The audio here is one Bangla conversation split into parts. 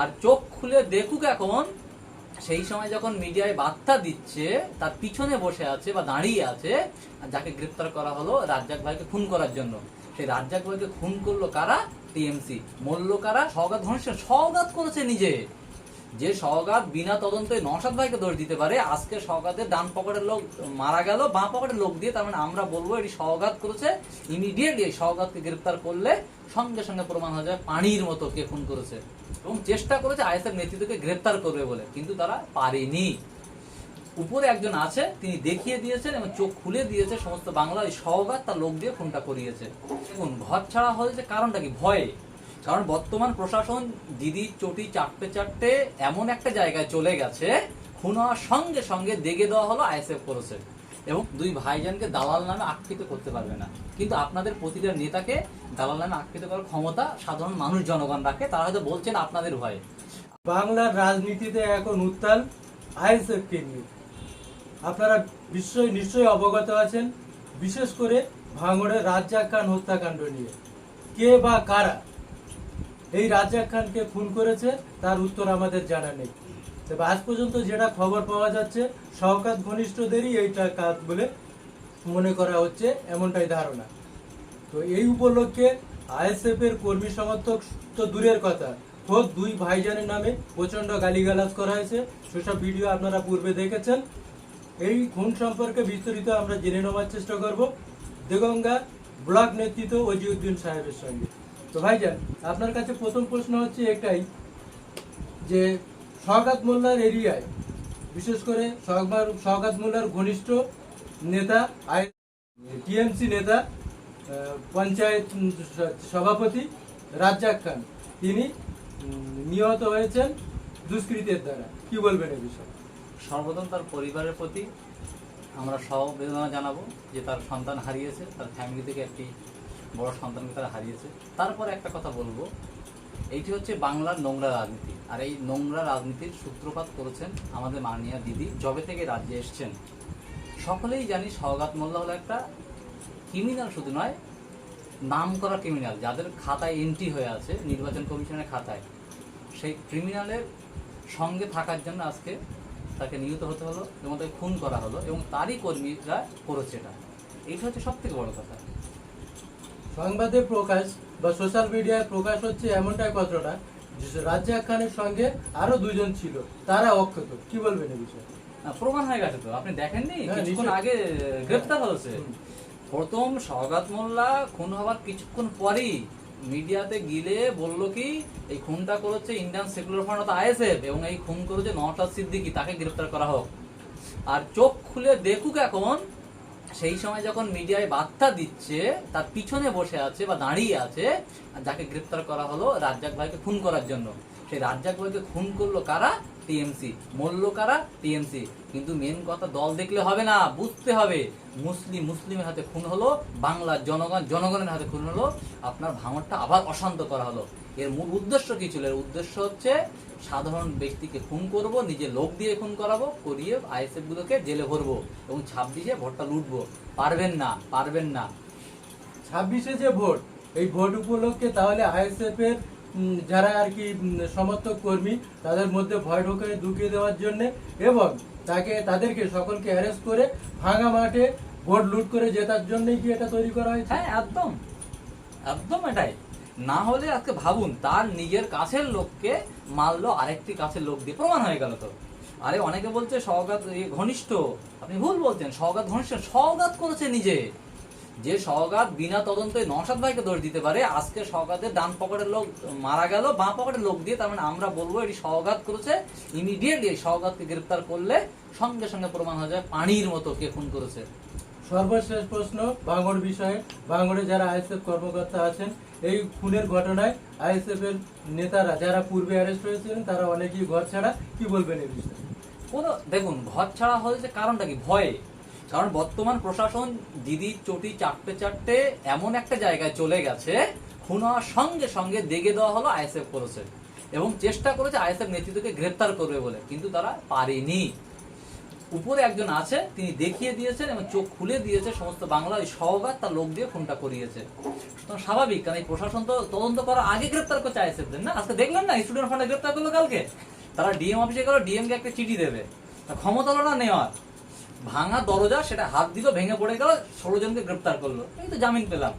আর চোখ খুলে দেখুক এখন, সেই সময় যখন মিডিয়ায় বার্তা দিচ্ছে, তার পিছনে বসে আছে বা দাঁড়িয়ে আছে, যাকে গ্রেপ্তার করা হলো রাজ্জাক ভাইকে খুন করার জন্য। সেই রাজ্জাক ভাইকে খুন করল কারা? টিএমসি। মল্ল কারা? সৌগাত ঘনিষ্ঠ সৌগাত করেছে নিজে। যে সওগাত বিনা তদন্তে নসাদ ভাইকে দোষ দিতে পারে, আজকে সওগাতের ডান পকেটের লোক মারা গেল, বাঁ পকেটের লোক দিয়ে তার মানে আমরা বলব এটি সওগাত করেছে ইমিডিয়েটলি এই সওগাতকে গ্রেফতার করলে সঙ্গে সঙ্গে প্রমাণ হয়ে যায় পানির মতো কে খুন করেছে। এবং চেষ্টা করেছে আইএসএফ নেতৃত্বকে গ্রেফতার করবে বলে, কিন্তু তারা পারেনি। উপরে একজন আছে, তিনি দেখিয়ে দিয়েছেন এবং চোখ খুলে দিয়েছে সমস্ত বাংলা এই সওগাত তার লোক দিয়ে খুনটা করিয়েছে। দেখুন, ঘর ছাড়া হয়েছে কারণটা কি? ভয়ে। কারণ বর্তমান প্রশাসন দিদির চটি চারটে চারটে এমন একটা জায়গায় চলে গেছে খুন হওয়ার সঙ্গে সঙ্গে দেগে দেওয়া হলো আইএসএফ করেছে এবং দুই ভাইজানকে দালাল নামে আখ্যিত করতে পারবে না। কিন্তু আপনাদের প্রতিটা নেতাকে দালাল নামে আখ্যিত করার ক্ষমতা সাধারণ মানুষ জনগণ রাখে, তারা হয়তো বলছেন আপনাদের ভয়ে। বাংলার রাজনীতিতে এখন উত্তাল আইএসএফকে নিয়ে। আপনারা নিশ্চয়ই নিশ্চয়ই অবগত আছেন, বিশেষ করে ভাঙড়ের রাজ্জাক খান হত্যাকাণ্ড নিয়ে। কে বা কারা? এই রাজ্জাক খানকে খুন করেছে, তার উত্তর আমাদের জানা নেই। তবে আজ পর্যন্ত যেটা খবর পাওয়া যাচ্ছে শওকাত ঘনিষ্ঠদেরই এইটা কাজ বলে মনে করা হচ্ছে, এমনটাই ধারণা। তো এই উপলক্ষে আইএসএফ এর কর্মী সমর্থক তো দূরের কথা। খোদ দুই ভাইজানের নামে প্রচণ্ড গালিগালাজ করা হয়েছে। সেসব ভিডিও আপনারা পূর্বে দেখেছেন। এই খুন সম্পর্কে বিস্তারিত আমরা জেনে নেওয়ার চেষ্টা করব। দেগঙ্গা ব্লক নেতৃত্ব অজিউদ্দিন সাহেবের সঙ্গে। তো ভাইজান, আপনার কাছে প্রথম প্রশ্ন হচ্ছে এটাই যে সওগাত মোল্লার এরিয়ায়, বিশেষ করে সওগাত মোল্লার ঘনিষ্ঠ নেতা টিএমসি নেতা পঞ্চায়েত সভাপতি রাজ্জাক খান, তিনি নিহত হয়েছেন দুষ্কৃতের দ্বারা। কি বলবেন এ বিষয়ে? সর্বপ্রথম তার পরিবারের প্রতি আমরা সমবেদনা জানাব যে তার সন্তান হারিয়েছে, তার ফ্যামিলি থেকে একটি বড় সন্তানকে তারা হারিয়েছে। তারপরে একটা কথা বলব, এইটি হচ্ছে বাংলার নোংরা রাজনীতি। আর এই নোংরা রাজনীতির সূত্রপাত করেছেন আমাদের মাননীয় দিদি জবে থেকে রাজ্যে এসছেন। সকলেই জানি সওগাত মোল্লা হলো একটা ক্রিমিনাল শুধু নয়, নাম করা ক্রিমিনাল যাদের খাতায় এন্ট্রি হয়ে আছে, নির্বাচন কমিশনের খাতায়, সেই ক্রিমিনালের সঙ্গে থাকার জন্য আজকে তাকে নিহত হতে হলো এবং তাকে খুন করা হলো এবং তারই কর্মীরা করেছে এটা। এইটা হচ্ছে সব থেকে বড় কথা। সংবাদে প্রকাশ বা সোশ্যাল মিডিয়ায় প্রকাশ হচ্ছে এমনটাই কথাটা যে রাজ্জাক খানের সঙ্গে আরও দুজন ছিল তারা অক্ষত। কি বলবেন এ বিষয়ে? প্রমাণ হয়ে গেছে তো। আপনি দেখেননি? হ্যাঁ, কিছুক্ষণ আগে গ্রেপ্তার হয়েছে প্রথম সওগাত মোল্লা খুন হওয়ার কিছুক্ষণ পরেই মিডিয়াতে গিলে বলল কি এই খুনটা করেছে ইন্ডিয়ান সেকুলার ফ্রন্ট আইএসএফ এবং এই খুন করেছে নওশাদ সিদ্দিকী তাকে গ্রেপ্তার করা হোক। আর চোখ খুলে দেখুক এখন সেই সময় যখন মিডিয়ায় বার্তা দিচ্ছে, তার পিছনে বসে আছে বা দাঁড়িয়ে আছে যাকে গ্রেপ্তার করা হলো রাজ্জাক ভাইকে খুন করার জন্য। সেই রাজ্জাক ভাইকে খুন করল কারা? টিএমসি। মরল কারা? টিএমসি। কিন্তু মেন কথা, দল দেখলে হবে না, বুঝতে হবে। মুসলিম, মুসলিমের হাতে খুন হলো, বাংলার জনগণ, জনগণের হাতে খুন হলো। আপনার ভাঙরটা আবার অশান্ত করা হলো। এর মূল উদ্দেশ্য কি ছিল? এর উদ্দেশ্য হচ্ছে সাধারণ ব্যক্তিকে খুন করব নিজে লোক দিয়ে খুন করাবো করিয়ে আইএসএফ গুলোকে জেলে ভরবো এবং ছাব্বিশে ভোটটা লুটবো। পারবেন না পারবেন না। ছাব্বিশে যে ভোট এই ভোট উপলক্ষে তাহলে আইএসএফ এর যারা আর কি সমর্থক কর্মী তাদের মধ্যে ভয় ঢোকে ঢুকিয়ে দেওয়ার জন্য এবং তাকে তাদেরকে সকলকে অ্যারেস্ট করে ভাঙা মাঠে ভোট লুট করে জেতার জন্যই কি এটা তৈরি করা হয়েছে? হ্যাঁ একদম। একদম এটাই। না হলে আজকে ভাবুন, তার নিজের কাছের লোককে মারলো, আরেকটি কাছের লোক দিয়ে প্রমাণ হয়ে গেল তো। আরে অনেকে বলছে সওগাত ঘনিষ্ঠ, আপনি ভুল বলছেন, সওগাত ঘনিষ্ঠ, সওগাত করেছে নিজে। যে সওগাত বিনা তদন্তে নসাদ ভাইকে দোষ দিতে পারে, আজকে সওগাতের ডান পকেটের লোক মারা গেল, বাঁ পকেটের লোক দিয়ে, তার মানে আমরা বলব এটি সওগাত করেছে ইমিডিয়েটলি সওগাতকে গ্রেফতার করলে সঙ্গে সঙ্গে প্রমাণ হয়ে যায় পানির মতো কে খুন করেছে। সর্বশেষ প্রশ্ন ভাঙড় বিষয়ে। ভাঙড়ে যারা আইএসএফ কর্মকর্তা আছেন, এই খুনের ঘটনায় আইএসএফ এর নেতারা যারা পূর্বে অ্যারেস্ট হয়েছিলেন, তারা অনেকেই ঘর ছাড়া। কি বলবেন এই বিষয়ে? কোনো, দেখুন, ঘর ছাড়া হয়েছে কারণটা কি? ভয়ে। কারণ বর্তমান প্রশাসন দিদির চটি, চারটে চারটে এমন একটা জায়গায় চলে গেছে, খুন হওয়ার সঙ্গে সঙ্গে দেগে দেওয়া হলো আইএসএফ করেছে। এবং চেষ্টা করেছে আইএসএফ নেতৃত্বকে গ্রেপ্তার করবে বলে, কিন্তু তারা পারেনি। উপরে একজন আছে, তিনি দেখিয়ে দিয়েছেন এবং চোখ খুলে দিয়েছে, সমস্ত বাংলা ওই সহগাত তার লোক দিয়ে খুনটা করিয়েছে। স্বাভাবিক, কারণ এই প্রশাসন তো তদন্ত করার আগে গ্রেপ্তার করছে আইএসএফদের না? আজকে দেখলেন না স্টুডেন্ট ফান্ডে গ্রেপ্তার করল কালকে? তারা ডিএম অফিসে গেল ডিএম কে একটা চিঠি দেবে। ক্ষমতা না নেওয়ার। ভাঙা দরজা, সেটা হাত দিল, ভেঙে পড়ে গেল, ষোলো জনকে গ্রেপ্তার করল। এই তো জামিন পেলাম।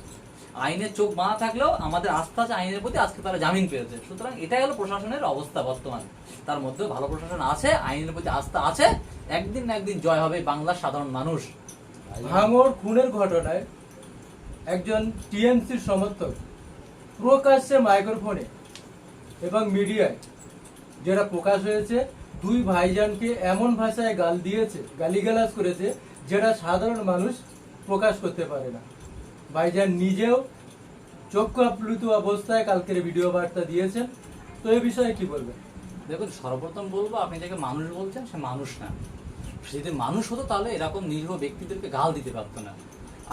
আইনের চোখ বাঁধা থাকলেও আমাদের আস্থা আছে আইনের প্রতি, আজকে তারা জামিন পেয়েছে। সুতরাং এটাই হলো প্রশাসনের অবস্থা বর্তমানে। তার মধ্যে ভালো প্রশাসন আছে, আইনের প্রতি আস্থা আছে, একদিন না একদিন জয় হবে বাংলার সাধারণ মানুষ। ভাঙড় খুনের ঘটনায় একজন টিএমসির সমর্থক প্রকাশ্যে মাইক্রোফোনে এবং মিডিয়ায় যেটা প্রকাশ হয়েছে, দুই ভাইজানকে এমন ভাষায় গাল দিয়েছে, গালিগালাজ করেছে, যেটা সাধারণ মানুষ প্রকাশ করতে পারে না। ভাইজান নিজেও চক্ষু আপ্লুত অবস্থায় কালকের ভিডিও বার্তা দিয়েছেন। তো এই বিষয়ে কি বলবেন? দেখুন, সর্বপ্রথম বলব, আপনি যাকে মানুষ বলছেন, সে মানুষ না। সে যদি মানুষ হতো, তাহলে এরকম নিরীহ ব্যক্তিদেরকে গাল দিতে পারতো না।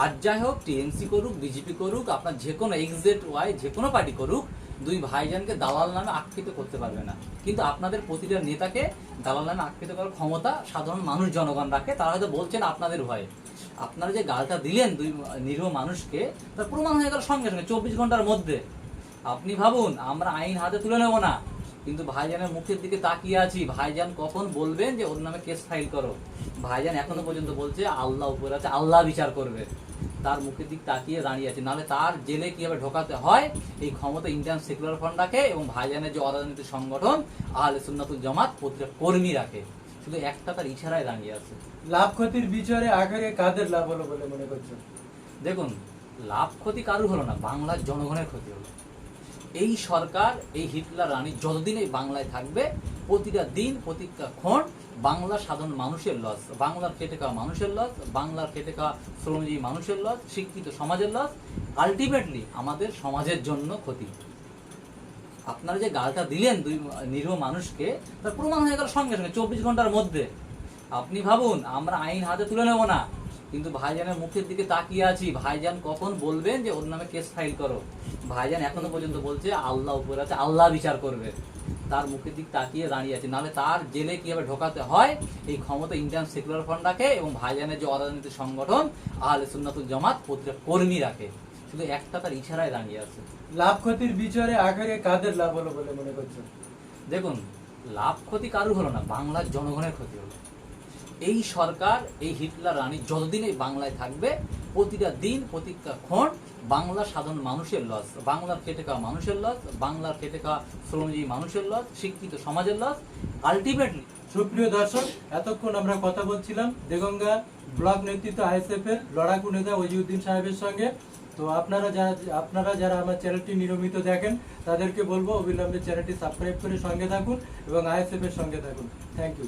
আর যাই হোক, টিএমসি করুক, বিজেপি করুক, আপনার যে কোনো এক্সেট ওয়াই যে কোনো পার্টি করুক দুই ভাইজানকে দালাল নামে আখ্যিত করতে পারবে না। কিন্তু আপনাদের প্রতিটা নেতাকে দালাল নামে আখ্যিত করার ক্ষমতা সাধারণ মানুষ, জনগণ রাখে। তারা হয়তো বলছেন আপনাদের ভয়ে। আপনারা যে গালটা দিলেন দুই নিরীহ মানুষকে, তার প্রমাণ হয়ে গেল সঙ্গে সঙ্গে চব্বিশ ঘণ্টার মধ্যে। আপনি ভাবুন, আমরা আইন হাতে তুলে নেব না। কিন্তু ভাইজানের মুখের দিকে তাকিয়ে আছি। ভাইজান কখন বলবেন যে ওর নামে কেস ফাইল করো? ভাইজান এখনও পর্যন্ত বলছে, আল্লাহ উপরে আছে, আল্লাহ বিচার করবে। তার মুখের দিক তাকিয়ে দাঁড়িয়ে আছে। নাহলে তার জেলে কীভাবে ঢোকাতে হয়? এই ক্ষমতা ইন্ডিয়ান সেকুলার ফ্রন্ট রাখে এবং ভাইজানের যে অরাজনৈতিক সংগঠন আহলে সুন্নাতুল জামাত প্রতিটা কর্মী রাখে শুধু একটা তার ইশারায় দাঁড়িয়ে আছে। লাভ ক্ষতির বিচারে আগে কাদের লাভ হলো বলে মনে করছেন দেখুন লাভ ক্ষতি কারুর হলো না? বাংলার জনগণের ক্ষতি হলো। এই সরকার এই হিটলার রানী যতদিন এই বাংলায় থাকবে প্রতিটা দিন প্রতিটা ক্ষণ বাংলার সাধারণ মানুষের লস, বাংলার খেটে খাওয়া মানুষের লস, বাংলার খেটে খাওয়া শ্রমজীবী মানুষের লস, শিক্ষিত সমাজের লস আলটিমেটলি আমাদের সমাজের জন্য ক্ষতি। আপনারা যে গালটা দিলেন দুই নিরীহ মানুষকে, তার প্রমাণ হয়ে গেল সঙ্গে সঙ্গে, চব্বিশ ঘণ্টার মধ্যে। আপনি ভাবুন, আমরা আইন হাতে তুলে নেব না, কিন্তু ভাইজানের মুখের দিকে তাকিয়ে আছি। ভাইজান কখন বলবেন যে, ওর নামে কেস ফাইল করো? ভাইজান এখনও পর্যন্ত বলছে, আল্লাহ উপরে আছে, আল্লাহ বিচার করবে। তার মুখের দিক তাকিয়ে দাঁড়িয়ে আছে। নাহলে তার জেলে কীভাবে ঢোকাতে হয়? এই ক্ষমতা ইন্ডিয়ান সেকুলার ফ্রন্ট রাখে এবং ভাইজানের যে অরাজনৈতিক সংগঠন আহলে সুন্নাতুল জামাত প্রতিটা কর্মী রাখে শুধু একটা তার ইশারায় দাঁড়িয়ে আছে। লাভ ক্ষতির বিচারে আখেরে কাদের লাভ হলো বলে মনে করছেন? দেখুন লাভ ক্ষতি কারুর হলো না বাংলার জনগণের ক্ষতি হলো। এই সরকার এই হিটলার রানী যতদিন এই বাংলায় থাকবে প্রতিটা দিন প্রতিটা ক্ষণ বাংলার সাধারণ মানুষের লস বাংলার খেটে খাওয়া মানুষের লস বাংলার খেটে খাওয়া শ্রমজীবী মানুষের লস শিক্ষিত সমাজের লস আলটিমেটলি সুপ্রিয় দর্শক, এতক্ষণ আমরা কথা বলছিলাম দেগঙ্গা ব্লক নেতৃত্ব আইএসএফ এর লড়াকু নেতা ওজিউদ্দিন সাহেবের সঙ্গে। তো আপনারা যারা আপনারা যারা আমার চ্যানেলটি নিয়মিত দেখেন, তাদেরকে বলব অবিলম্বে চ্যানেলটি সাবস্ক্রাইব করে সঙ্গে থাকুন এবং আইএসএফ এর সঙ্গে থাকুন। Thank you